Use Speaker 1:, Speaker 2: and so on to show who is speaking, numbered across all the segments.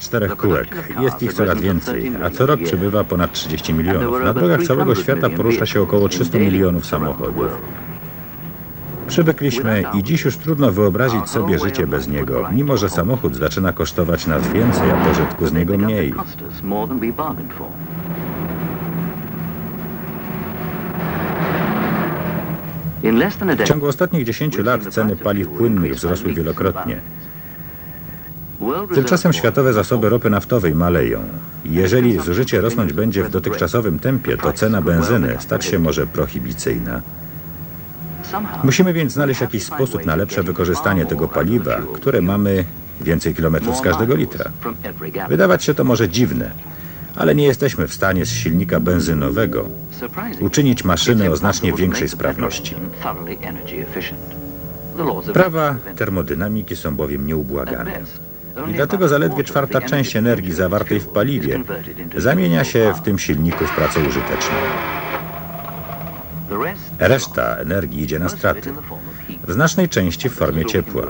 Speaker 1: czterech kółek. Jest ich coraz więcej, a co rok przybywa ponad 30 milionów. Na drogach całego świata porusza się około 300 milionów samochodów. Przywykliśmy i dziś już trudno wyobrazić sobie życie bez niego, mimo że samochód zaczyna kosztować nas więcej, a pożytku z niego mniej. W ciągu ostatnich 10 lat ceny paliw płynnych wzrosły wielokrotnie. Tymczasem światowe zasoby ropy naftowej maleją. Jeżeli zużycie rosnąć będzie w dotychczasowym tempie, to cena benzyny stać się może prohibicyjna. Musimy więc znaleźć jakiś sposób na lepsze wykorzystanie tego paliwa, które mamy więcej kilometrów z każdego litra. Wydawać się to może dziwne, ale nie jesteśmy w stanie z silnika benzynowego uczynić maszyny o znacznie większej sprawności. Prawa termodynamiki są bowiem nieubłagane.
Speaker 2: Best,
Speaker 1: I dlatego zaledwie czwarta część energii zawartej w paliwie zamienia się w tym silniku w pracę użyteczną. Reszta energii idzie na straty, w znacznej części w formie ciepła.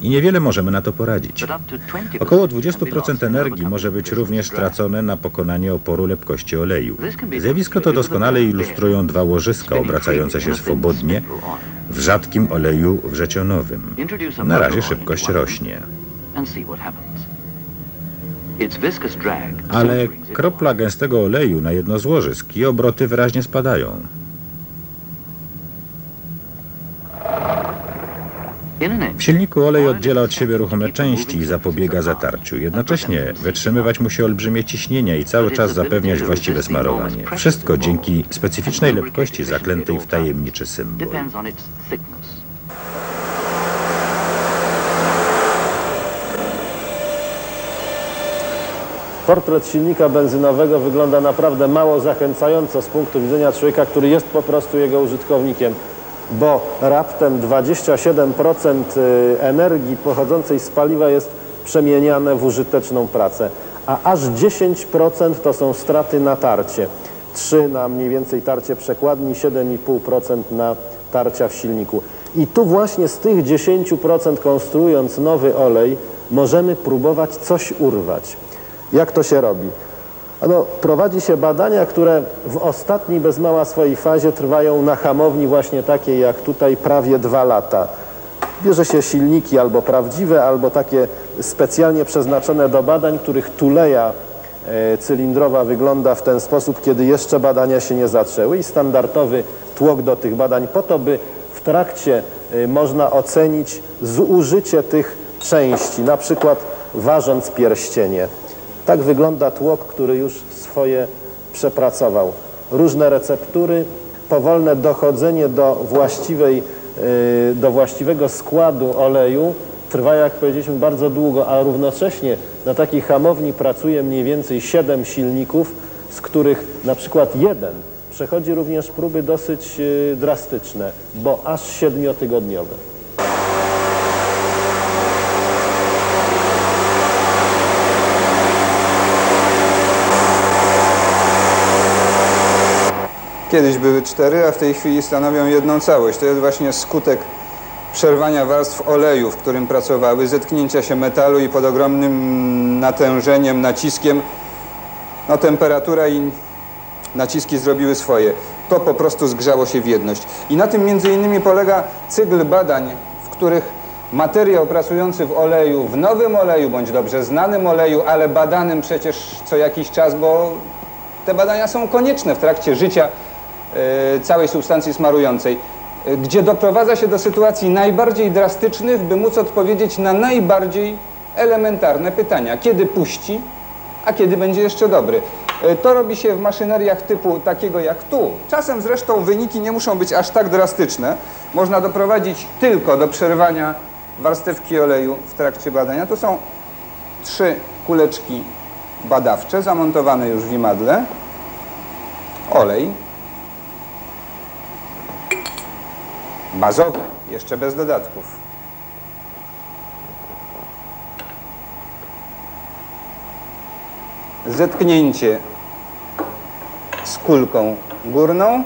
Speaker 1: I niewiele możemy na to poradzić.
Speaker 2: But up to 20%
Speaker 1: Około
Speaker 2: can be lost
Speaker 1: 20%
Speaker 2: in
Speaker 1: energii może być również
Speaker 2: drag.
Speaker 1: stracone na pokonanie oporu lepkości oleju. Zjawisko to doskonale ilustrują dwa łożyska obracające się swobodnie w rzadkim oleju wrzecionowym. Na razie szybkość rośnie. Ale kropla gęstego oleju na jedno z łożysk i obroty wyraźnie spadają. W silniku olej oddziela od siebie ruchome części i zapobiega zatarciu. Jednocześnie wytrzymywać musi olbrzymie ciśnienia i cały czas zapewniać właściwe smarowanie. Wszystko dzięki specyficznej lepkości zaklętej w tajemniczy symbol.
Speaker 3: Portret silnika benzynowego wygląda naprawdę mało zachęcająco z punktu widzenia człowieka, który jest po prostu jego użytkownikiem, bo raptem 27% y, energii pochodzącej z paliwa jest przemieniane w użyteczną pracę, a aż 10% to są straty na tarcie. 3 na mniej więcej tarcie przekładni, 7,5% na tarcia w silniku. I tu właśnie z tych 10% konstruując nowy olej możemy próbować coś urwać. Jak to się robi? Ano, prowadzi się badania, które w ostatniej bez mała swojej fazie trwają na hamowni właśnie takiej jak tutaj prawie dwa lata. Bierze się silniki albo prawdziwe, albo takie specjalnie przeznaczone do badań, których tuleja e, cylindrowa wygląda w ten sposób, kiedy jeszcze badania się nie zaczęły i standardowy tłok do tych badań po to, by w trakcie e, można ocenić zużycie tych części, na przykład ważąc pierścienie. Tak wygląda tłok, który już swoje przepracował. Różne receptury, powolne dochodzenie do, właściwej, yy, do właściwego składu oleju trwa, jak powiedzieliśmy, bardzo długo, a równocześnie na takiej hamowni pracuje mniej więcej 7 silników, z których na przykład jeden przechodzi również próby dosyć yy, drastyczne, bo aż siedmiotygodniowe.
Speaker 4: Kiedyś były cztery, a w tej chwili stanowią jedną całość. To jest właśnie skutek przerwania warstw oleju, w którym pracowały, zetknięcia się metalu i pod ogromnym natężeniem, naciskiem, no temperatura i naciski zrobiły swoje. To po prostu zgrzało się w jedność. I na tym między innymi polega cykl badań, w których materiał pracujący w oleju, w nowym oleju, bądź dobrze znanym oleju, ale badanym przecież co jakiś czas, bo te badania są konieczne w trakcie życia całej substancji smarującej, e, gdzie doprowadza się do sytuacji najbardziej drastycznych, by móc odpowiedzieć na najbardziej elementarne pytania. Kiedy puści, a kiedy będzie jeszcze dobry. E, To robi się w maszyneriach typu takiego jak tu. Czasem zresztą wyniki nie muszą być aż tak drastyczne. Można doprowadzić tylko do przerwania warstewki oleju w trakcie badania. To są trzy kuleczki badawcze zamontowane już w imadle. Olej. Bazowy, jeszcze bez dodatków. zetknięcie z kulką górną.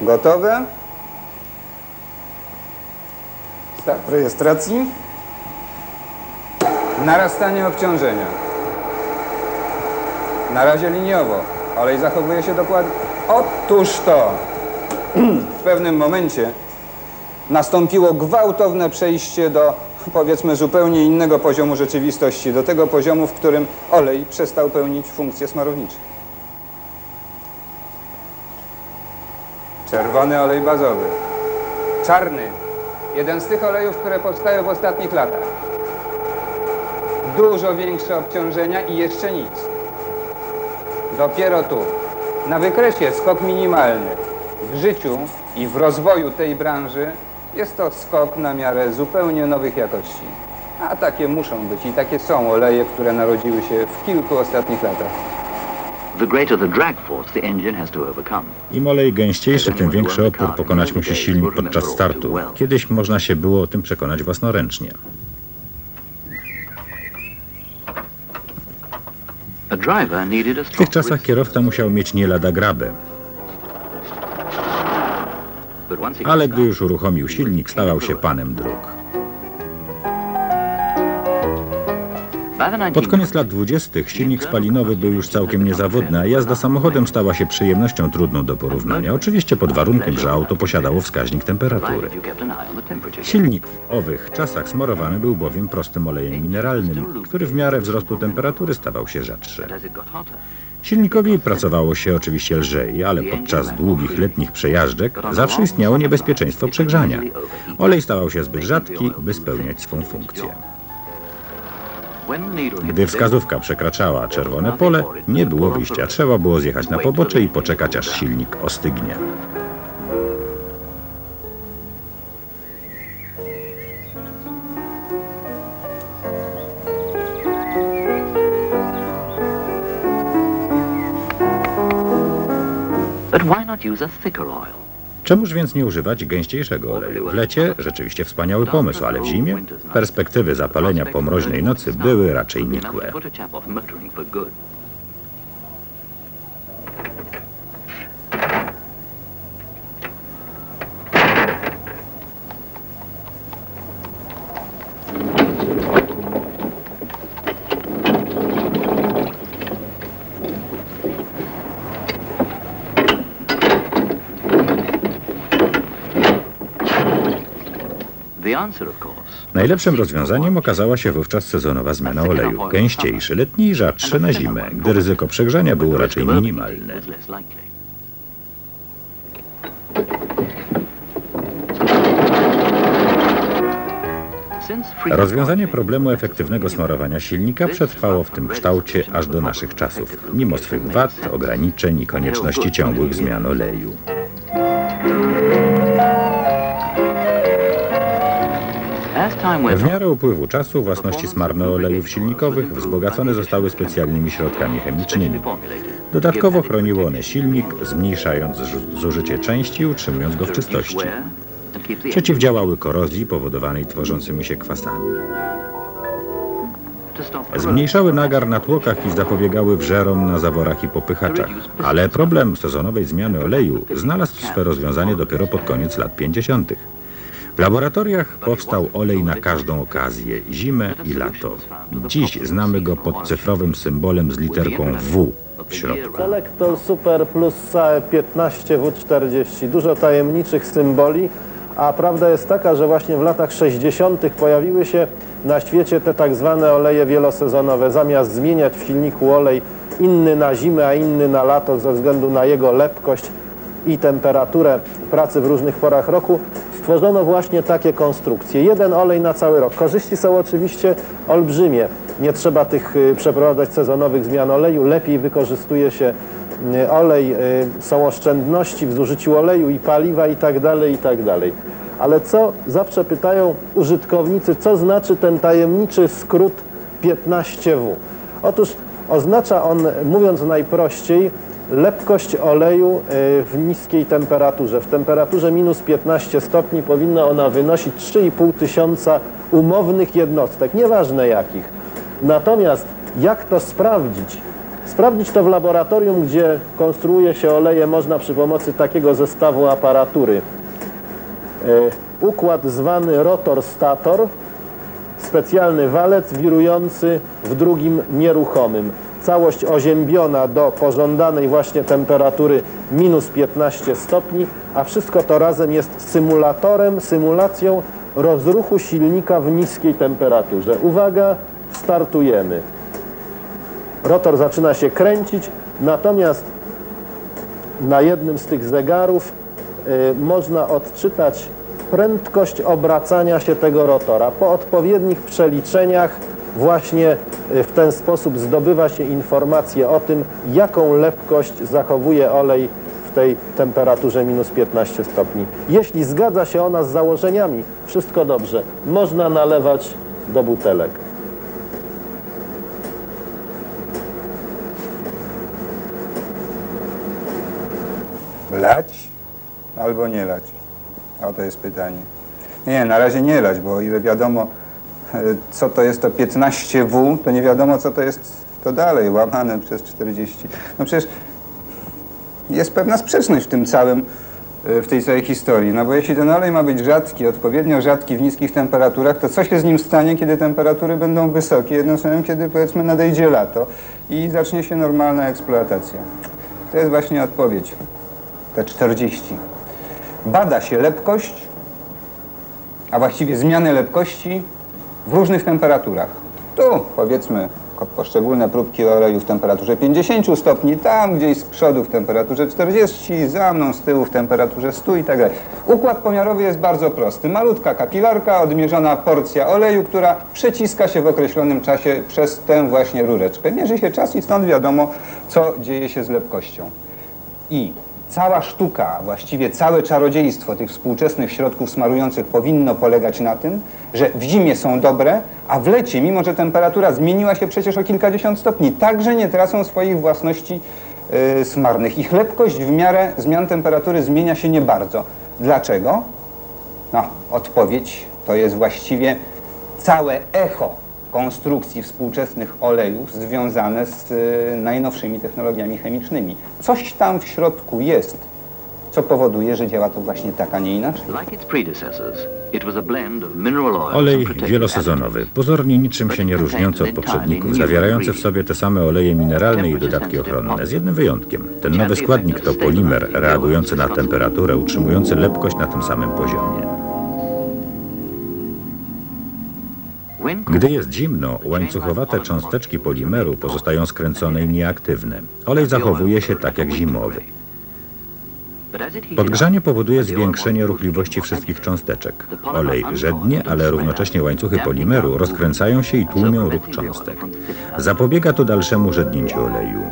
Speaker 4: Gotowe. Start rejestracji. Narastanie obciążenia. Na razie liniowo. Olej zachowuje się dokładnie. Otóż to! W pewnym momencie nastąpiło gwałtowne przejście do powiedzmy zupełnie innego poziomu rzeczywistości, do tego poziomu, w którym olej przestał pełnić funkcje smarownicze. Czerwony olej bazowy. Czarny. Jeden z tych olejów, które powstają w ostatnich latach. Dużo większe obciążenia i jeszcze nic. Dopiero tu, na wykresie skok minimalny. W życiu i w rozwoju tej branży jest to skok na miarę zupełnie nowych jakości. A takie muszą być i takie są oleje, które narodziły się w kilku ostatnich latach.
Speaker 1: Im olej gęściejszy, tym większy opór pokonać musi silnik podczas startu. Kiedyś można się było o tym przekonać własnoręcznie. W tych czasach kierowca musiał mieć nie lada grabę, ale gdy już uruchomił silnik, stawał się panem dróg. Pod
Speaker 2: 19
Speaker 1: koniec lat 20. silnik spalinowy był już całkiem niezawodny, a jazda samochodem stała się przyjemnością trudną do porównania. Oczywiście pod warunkiem, że auto posiadało wskaźnik temperatury. Silnik w owych czasach smarowany był bowiem prostym olejem mineralnym, który w miarę wzrostu temperatury stawał się rzadszy. Silnikowi pracowało się oczywiście lżej, ale podczas długich letnich przejażdżek zawsze istniało niebezpieczeństwo przegrzania. Olej stawał się zbyt rzadki, by spełniać swą funkcję. Gdy wskazówka przekraczała czerwone pole, nie było wyjścia. Trzeba było zjechać na pobocze i poczekać, aż silnik ostygnie.
Speaker 2: But why not use a thicker oil?
Speaker 1: Czemuż więc nie używać gęściejszego oleju? W lecie rzeczywiście wspaniały pomysł, ale w zimie perspektywy zapalenia po mroźnej nocy były raczej nikłe. Najlepszym rozwiązaniem okazała się wówczas sezonowa zmiana oleju. Gęściejszy letni i rzadszy na zimę, gdy ryzyko przegrzania było raczej minimalne. Rozwiązanie problemu efektywnego smarowania silnika przetrwało w tym kształcie aż do naszych czasów, mimo swych wad, ograniczeń i konieczności ciągłych zmian oleju. W miarę upływu czasu własności smarne olejów silnikowych wzbogacone zostały specjalnymi środkami chemicznymi. Dodatkowo chroniły one silnik, zmniejszając zu- zużycie części i utrzymując go w czystości. Przeciwdziałały korozji powodowanej tworzącymi się kwasami. Zmniejszały nagar na tłokach i zapobiegały wżerom na zaworach i popychaczach. Ale problem sezonowej zmiany oleju znalazł swe rozwiązanie dopiero pod koniec lat 50. W laboratoriach powstał olej na każdą okazję, zimę i lato. Dziś znamy go pod cyfrowym symbolem z literką W w środku.
Speaker 3: Selektor Super Plus SAE 15W40. Dużo tajemniczych symboli, a prawda jest taka, że właśnie w latach 60. pojawiły się na świecie te tak zwane oleje wielosezonowe. Zamiast zmieniać w silniku olej inny na zimę, a inny na lato ze względu na jego lepkość i temperaturę pracy w różnych porach roku, stworzono właśnie takie konstrukcje. Jeden olej na cały rok. Korzyści są oczywiście olbrzymie. Nie trzeba tych y, przeprowadzać sezonowych zmian oleju. Lepiej wykorzystuje się y, olej. y, Są oszczędności w zużyciu oleju i paliwa i tak dalej, i tak. Ale co zawsze pytają użytkownicy, co znaczy ten tajemniczy skrót 15W? Otóż oznacza on, mówiąc najprościej, lepkość oleju y, w niskiej temperaturze. W temperaturze minus 15 stopni powinna ona wynosić 3,5 tysiąca umownych jednostek, nieważne jakich. Natomiast jak to sprawdzić? Sprawdzić to w laboratorium, gdzie konstruuje się oleje, można przy pomocy takiego zestawu aparatury. Y, Układ zwany rotor-stator specjalny walec wirujący w drugim nieruchomym. Całość oziębiona do pożądanej właśnie temperatury minus 15 stopni, a wszystko to razem jest symulatorem, symulacją rozruchu silnika w niskiej temperaturze. Uwaga, startujemy. Rotor zaczyna się kręcić, natomiast na jednym z tych zegarów y, można odczytać prędkość obracania się tego rotora. Po odpowiednich przeliczeniach właśnie y, w ten sposób zdobywa się informacje o tym, jaką lepkość zachowuje olej w tej temperaturze minus 15 stopni. Jeśli zgadza się ona z założeniami, wszystko dobrze. Można nalewać do butelek.
Speaker 4: Lać albo nie lać? O to jest pytanie. Nie, na razie nie lać, bo ile wiadomo, e, co to jest to 15W, to nie wiadomo, co to jest to dalej, łamane przez 40. No przecież jest pewna sprzeczność w tym całym, e, w tej całej historii. No bo jeśli ten olej ma być rzadki, odpowiednio rzadki w niskich temperaturach, to co się z nim stanie, kiedy temperatury będą wysokie? Jednym słowem, kiedy powiedzmy nadejdzie lato i zacznie się normalna eksploatacja. To jest właśnie odpowiedź. Te 40. Bada się lepkość, a właściwie zmianę lepkości w różnych temperaturach. Tu powiedzmy poszczególne próbki oleju w temperaturze 50 stopni, tam gdzieś z przodu w temperaturze 40, za mną z tyłu w temperaturze 100 i tak dalej. Układ pomiarowy jest bardzo prosty. Malutka kapilarka, odmierzona porcja oleju, która przeciska się w określonym czasie przez tę właśnie rureczkę. Mierzy się czas i stąd wiadomo, co dzieje się z lepkością. I cała sztuka, właściwie całe czarodziejstwo tych współczesnych środków smarujących powinno polegać na tym, że w zimie są dobre, a w lecie, mimo że temperatura zmieniła się przecież o kilkadziesiąt stopni, także nie tracą swoich własności yy, smarnych. Ich lepkość w miarę zmian temperatury zmienia się nie bardzo. Dlaczego? No, odpowiedź to jest właściwie całe echo konstrukcji współczesnych olejów związane z y, najnowszymi technologiami chemicznymi. Coś tam w środku jest, co powoduje, że działa to właśnie tak, a nie inaczej.
Speaker 1: Olej wielosezonowy, pozornie niczym się nie różniący od poprzedników, zawierający w sobie te same oleje mineralne i dodatki ochronne, z jednym wyjątkiem. Ten nowy składnik to polimer reagujący na temperaturę, utrzymujący lepkość na tym samym poziomie. Gdy jest zimno, łańcuchowate cząsteczki polimeru pozostają skręcone i nieaktywne. Olej zachowuje się tak jak zimowy. Podgrzanie powoduje zwiększenie ruchliwości wszystkich cząsteczek. Olej rzednie, ale równocześnie łańcuchy polimeru rozkręcają się i tłumią ruch cząstek. Zapobiega to dalszemu rzednięciu oleju.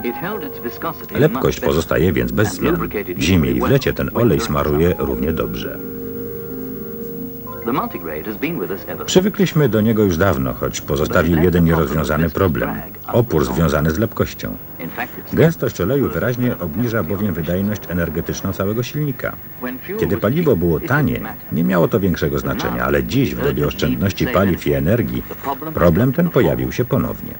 Speaker 1: Lepkość pozostaje więc bez zmian. W zimie i w lecie ten olej smaruje równie dobrze. Przywykliśmy do niego już dawno, choć pozostawił jeden nierozwiązany problem. Opór związany z lepkością. Gęstość oleju wyraźnie obniża bowiem wydajność energetyczną całego silnika. Kiedy paliwo było tanie, nie miało to większego znaczenia, ale dziś w dobie oszczędności paliw i energii problem ten pojawił się ponownie.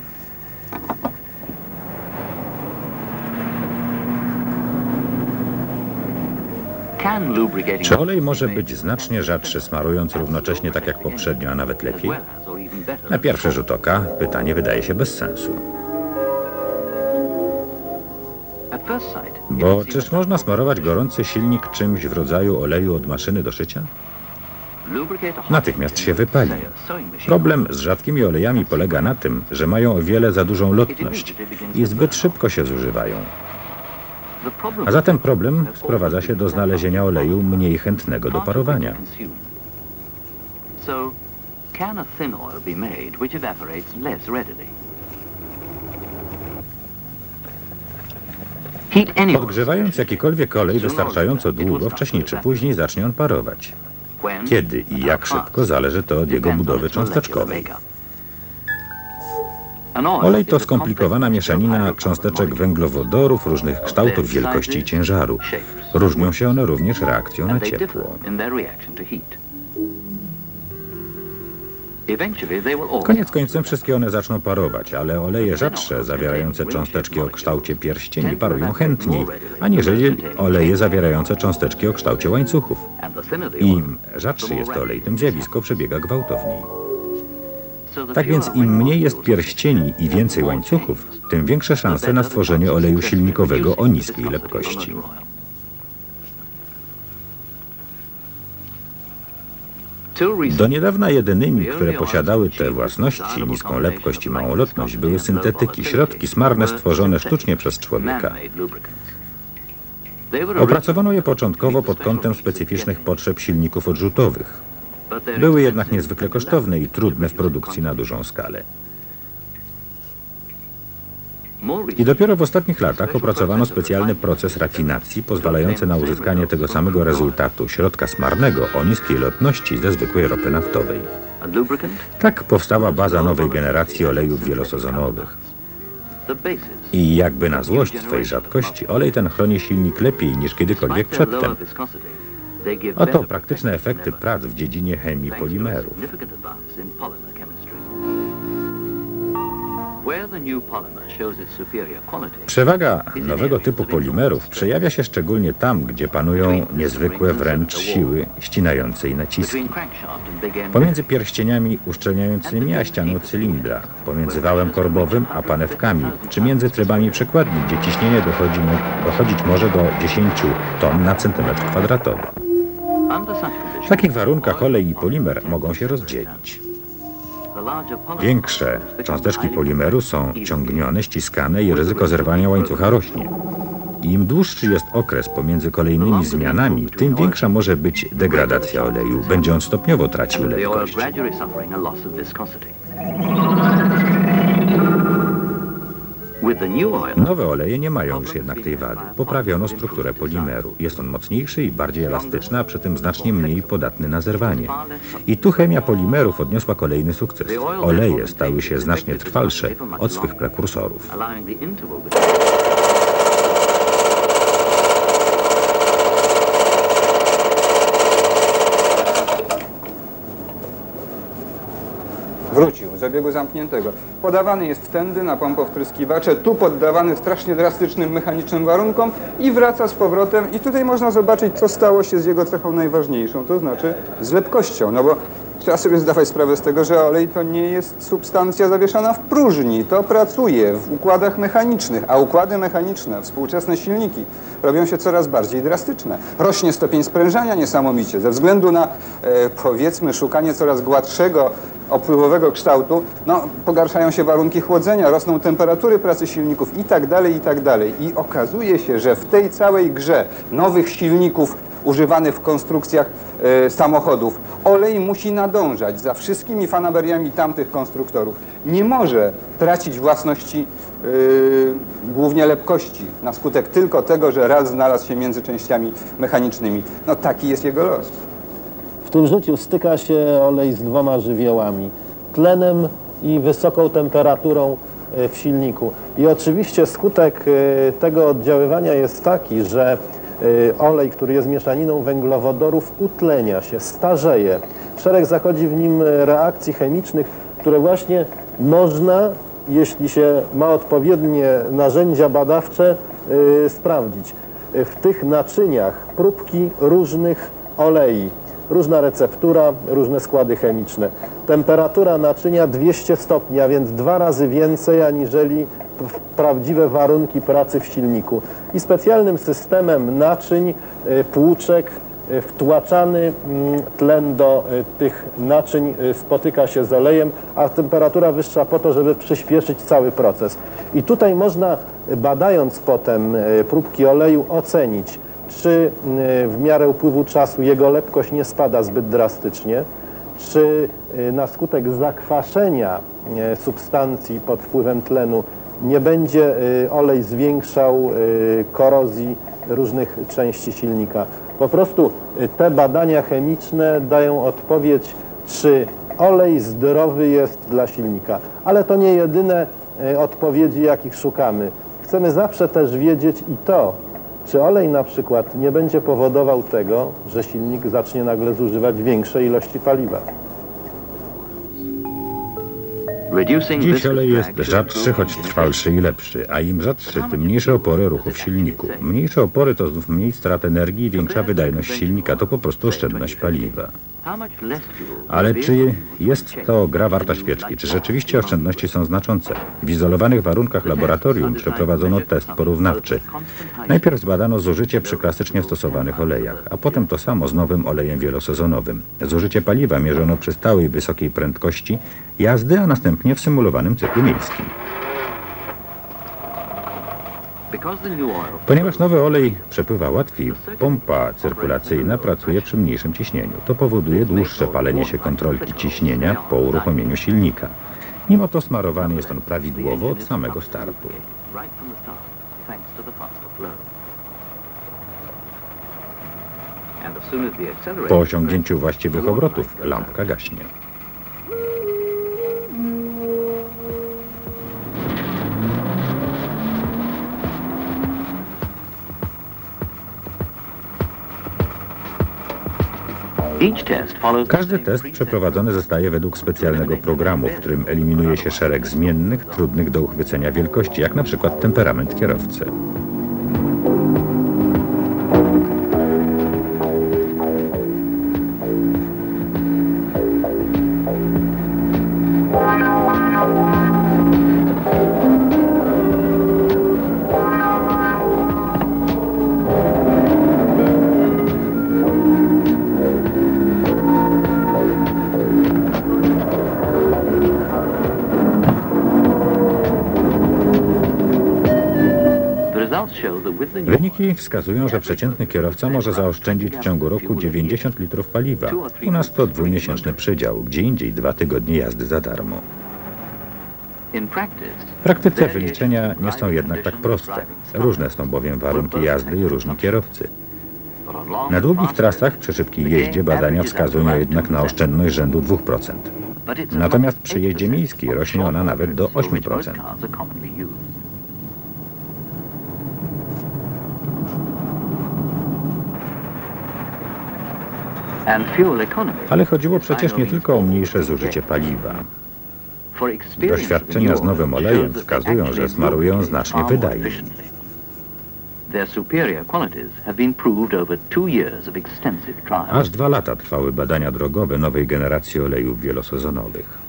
Speaker 1: Czy olej może być znacznie rzadszy, smarując równocześnie tak jak poprzednio, a nawet lepiej? Na pierwszy rzut oka pytanie wydaje się bez sensu. Bo czyż można smarować gorący silnik czymś w rodzaju oleju od maszyny do szycia? Natychmiast się wypali. Problem z rzadkimi olejami polega na tym, że mają o wiele za dużą lotność i zbyt szybko się zużywają. A zatem problem sprowadza się do znalezienia oleju mniej chętnego do parowania.
Speaker 2: So, can a thin oil be made which evaporates less readily? Heat any oil
Speaker 1: Podgrzewając jakikolwiek olej wystarczająco długo, wcześniej czy później zacznie on parować. Kiedy i jak szybko zależy to od jego budowy cząsteczkowej. Olej to skomplikowana mieszanina cząsteczek węglowodorów różnych kształtów, wielkości i ciężaru. Różnią się one również reakcją na ciepło. Koniec końcem wszystkie one zaczną parować, ale oleje rzadsze, zawierające cząsteczki o kształcie pierścieni, parują chętniej, aniżeli oleje zawierające cząsteczki o kształcie łańcuchów. Im rzadszy jest olej, tym zjawisko przebiega gwałtowniej. Tak więc im mniej jest pierścieni i więcej łańcuchów, tym większe szanse na stworzenie oleju silnikowego o niskiej lepkości. Do niedawna jedynymi, które posiadały te własności, niską lepkość i małą lotność, były syntetyki, środki smarne stworzone sztucznie przez człowieka. Opracowano je początkowo pod kątem specyficznych potrzeb silników odrzutowych. Były jednak niezwykle kosztowne i trudne w produkcji na dużą skalę. I dopiero w ostatnich latach opracowano specjalny proces rafinacji pozwalający na uzyskanie tego samego rezultatu środka smarnego o niskiej lotności ze zwykłej ropy naftowej. Tak powstała baza nowej generacji olejów wielosezonowych. I jakby na złość swej rzadkości, olej ten chroni silnik lepiej niż kiedykolwiek przedtem. Oto praktyczne efekty prac w dziedzinie chemii polimerów. Przewaga nowego typu polimerów przejawia się szczególnie tam, gdzie panują niezwykłe wręcz siły ścinające i naciski. Pomiędzy pierścieniami uszczelniającymi a ścianą cylindra, pomiędzy wałem korbowym a panewkami, czy między trybami przekładni, gdzie ciśnienie dochodzi, dochodzić może do 10 ton na centymetr kwadratowy. W takich warunkach olej i polimer mogą się rozdzielić. Większe cząsteczki polimeru są ciągnione, ściskane i ryzyko zerwania łańcucha rośnie. Im dłuższy jest okres pomiędzy kolejnymi zmianami, tym większa może być degradacja oleju. Będzie on stopniowo tracił lekkość. Nowe oleje nie mają już jednak tej wady. Poprawiono strukturę polimeru. Jest on mocniejszy i bardziej elastyczny, a przy tym znacznie mniej podatny na zerwanie. I tu chemia polimerów odniosła kolejny sukces. Oleje stały się znacznie trwalsze od swych prekursorów.
Speaker 4: Wrócił z obiegu zamkniętego. Podawany jest wtędy na pompowtryskiwacze, tu poddawany strasznie drastycznym mechanicznym warunkom i wraca z powrotem. I tutaj można zobaczyć, co stało się z jego cechą najważniejszą, to znaczy z lepkością. No bo trzeba sobie zdawać sprawę z tego, że olej to nie jest substancja zawieszona w próżni. To pracuje w układach mechanicznych, a układy mechaniczne, współczesne silniki robią się coraz bardziej drastyczne. Rośnie stopień sprężania niesamowicie ze względu na, e, powiedzmy, szukanie coraz gładszego opływowego kształtu, no, pogarszają się warunki chłodzenia, rosną temperatury pracy silników i tak dalej, i tak dalej. I okazuje się, że w tej całej grze nowych silników używanych w konstrukcjach e, samochodów, olej musi nadążać za wszystkimi fanaberiami tamtych konstruktorów. Nie może tracić własności e, głównie lepkości na skutek tylko tego, że raz znalazł się między częściami mechanicznymi. No taki jest jego los.
Speaker 3: W tym życiu styka się olej z dwoma żywiołami. Tlenem i wysoką temperaturą e, w silniku. I oczywiście skutek e, tego oddziaływania jest taki, że e, olej, który jest mieszaniną węglowodorów, utlenia się, starzeje. Szereg zachodzi w nim reakcji chemicznych, które właśnie można, jeśli się ma odpowiednie narzędzia badawcze, sprawdzić. W tych naczyniach próbki różnych olei różna receptura, różne składy chemiczne. Temperatura naczynia 200 stopni, a więc dwa razy więcej aniżeli prawdziwe warunki pracy w silniku. I specjalnym systemem naczyń, y, płuczek, y, wtłaczany mm, tlen do y, tych naczyń spotyka się z olejem, a temperatura wyższa po to, żeby przyspieszyć cały proces. I tutaj można, badając potem próbki oleju, ocenić, czy y, w miarę upływu czasu jego lepkość nie spada zbyt drastycznie, czy y, na skutek zakwaszenia y, substancji pod wpływem tlenu nie będzie olej zwiększał korozji różnych części silnika. Po prostu te badania chemiczne dają odpowiedź, czy olej zdrowy jest dla silnika. Ale to nie jedyne odpowiedzi, jakich szukamy. Chcemy zawsze też wiedzieć i to, czy olej na przykład nie będzie powodował tego, że silnik zacznie nagle zużywać większe ilości paliwa?
Speaker 1: Dziś olej jest rzadszy, choć trwalszy i lepszy, a im rzadszy, tym mniejsze opory ruchu w silniku. Mniejsze opory to znów mniej strat energii i większa wydajność silnika, to po prostu oszczędność paliwa. Ale czy jest to gra warta świeczki? Czy rzeczywiście oszczędności są znaczące? W izolowanych warunkach laboratorium przeprowadzono test porównawczy. Najpierw zbadano zużycie przy klasycznie stosowanych olejach, a potem to samo z nowym olejem wielosezonowym. Zużycie paliwa mierzono przy stałej wysokiej prędkości jazdy, a następnie w symulowanym cyklu miejskim. Ponieważ nowy olej przepływa łatwiej, pompa cyrkulacyjna pracuje przy mniejszym ciśnieniu. To powoduje dłuższe palenie się kontrolki ciśnienia po uruchomieniu silnika. Mimo to smarowany jest on prawidłowo od samego startu. Po osiągnięciu właściwych obrotów lampka gaśnie. Każdy test przeprowadzony zostaje według specjalnego programu, w którym eliminuje się szereg zmiennych, trudnych do uchwycenia wielkości, jak na przykład temperament kierowcy. Wyniki wskazują, że przeciętny kierowca może zaoszczędzić w ciągu roku 90 litrów paliwa. U nas to dwumiesięczny przydział, gdzie indziej dwa tygodnie jazdy za darmo. W praktyce wyliczenia nie są jednak tak proste. Różne są bowiem warunki jazdy i różni kierowcy. Na długich trasach przy szybkiej jeździe badania wskazują jednak na oszczędność rzędu 2%. Natomiast przy jeździe miejskiej rośnie ona nawet do 8%. Ale chodziło przecież nie tylko o mniejsze zużycie paliwa. Doświadczenia z nowym olejem wskazują, że smarują znacznie wydajniej. Aż dwa lata trwały badania drogowe nowej generacji olejów wielosezonowych.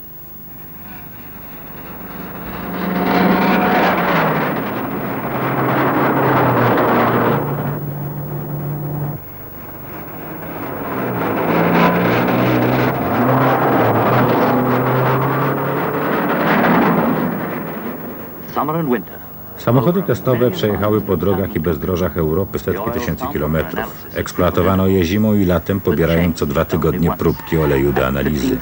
Speaker 1: Samochody testowe przejechały po drogach i bezdrożach Europy setki tysięcy kilometrów. Eksploatowano je zimą i latem, pobierając co dwa tygodnie próbki oleju do analizy.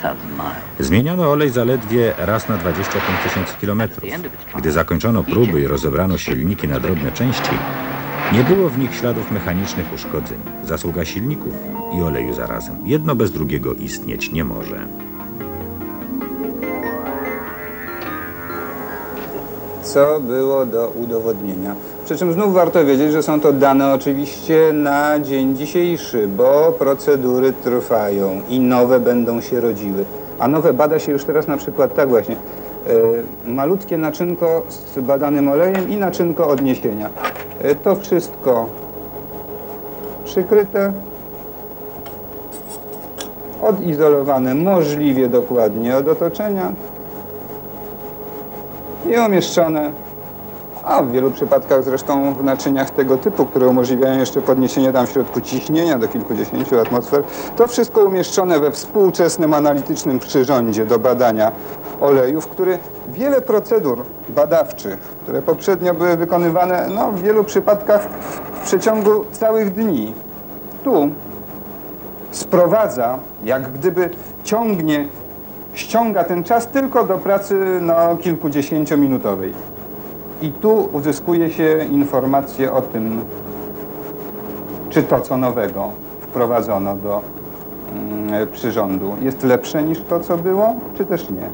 Speaker 1: Zmieniano olej zaledwie raz na 25 tysięcy kilometrów. Gdy zakończono próby i rozebrano silniki na drobne części, nie było w nich śladów mechanicznych uszkodzeń. Zasługa silników i oleju zarazem. Jedno bez drugiego istnieć nie może.
Speaker 4: Co było do udowodnienia. Przy czym znów warto wiedzieć, że są to dane oczywiście na dzień dzisiejszy, bo procedury trwają i nowe będą się rodziły. A nowe bada się już teraz na przykład tak właśnie. e, malutkie naczynko z badanym olejem i naczynko odniesienia. E, to wszystko przykryte, odizolowane możliwie dokładnie od otoczenia i umieszczone, a w wielu przypadkach zresztą w naczyniach tego typu, które umożliwiają jeszcze podniesienie tam w środku ciśnienia do kilkudziesięciu atmosfer, to wszystko umieszczone we współczesnym analitycznym przyrządzie do badania olejów, który wiele procedur badawczych, które poprzednio były wykonywane no, w wielu przypadkach w przeciągu całych dni, tu sprowadza, jak gdyby ciągnie ściąga ten czas tylko do pracy no, kilkudziesięciominutowej. I tu uzyskuje się informacje o tym, czy to, co nowego wprowadzono do mm, przyrządu, jest lepsze niż to, co było, czy też nie.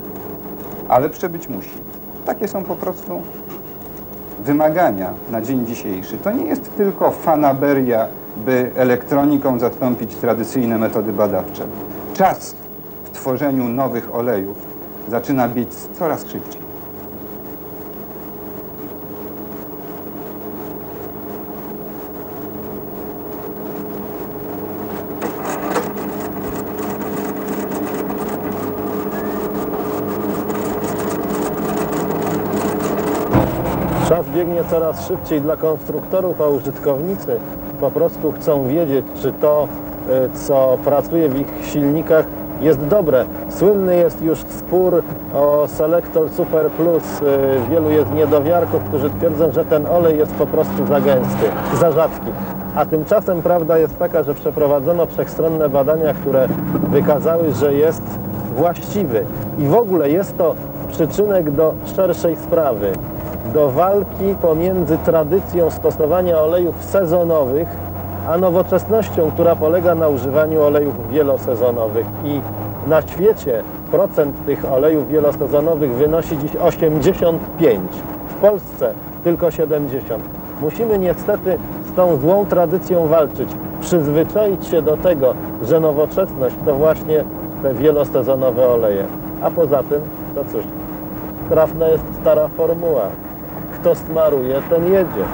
Speaker 4: A lepsze być musi. Takie są po prostu wymagania na dzień dzisiejszy. To nie jest tylko fanaberia, by elektroniką zastąpić tradycyjne metody badawcze. Czas tworzeniu nowych olejów zaczyna być coraz szybciej.
Speaker 3: Czas biegnie coraz szybciej dla konstruktorów, a użytkownicy po prostu chcą wiedzieć, czy to, y, co pracuje w ich silnikach, jest dobre. Słynny jest już spór o Selector Super Plus. Y, Wielu jest niedowiarków, którzy twierdzą, że ten olej jest po prostu za gęsty, za rzadki. A tymczasem prawda jest taka, że przeprowadzono wszechstronne badania, które wykazały, że jest właściwy. I w ogóle jest to przyczynek do szerszej sprawy, do walki pomiędzy tradycją stosowania olejów sezonowych, a nowoczesnością, która polega na używaniu olejów wielosezonowych. I na świecie procent tych olejów wielosezonowych wynosi dziś 85. W Polsce tylko 70. Musimy niestety z tą złą tradycją walczyć, przyzwyczaić się do tego, że nowoczesność to właśnie te wielosezonowe oleje. A poza tym, to cóż, trafna jest stara formuła. Kto smaruje, ten jedzie.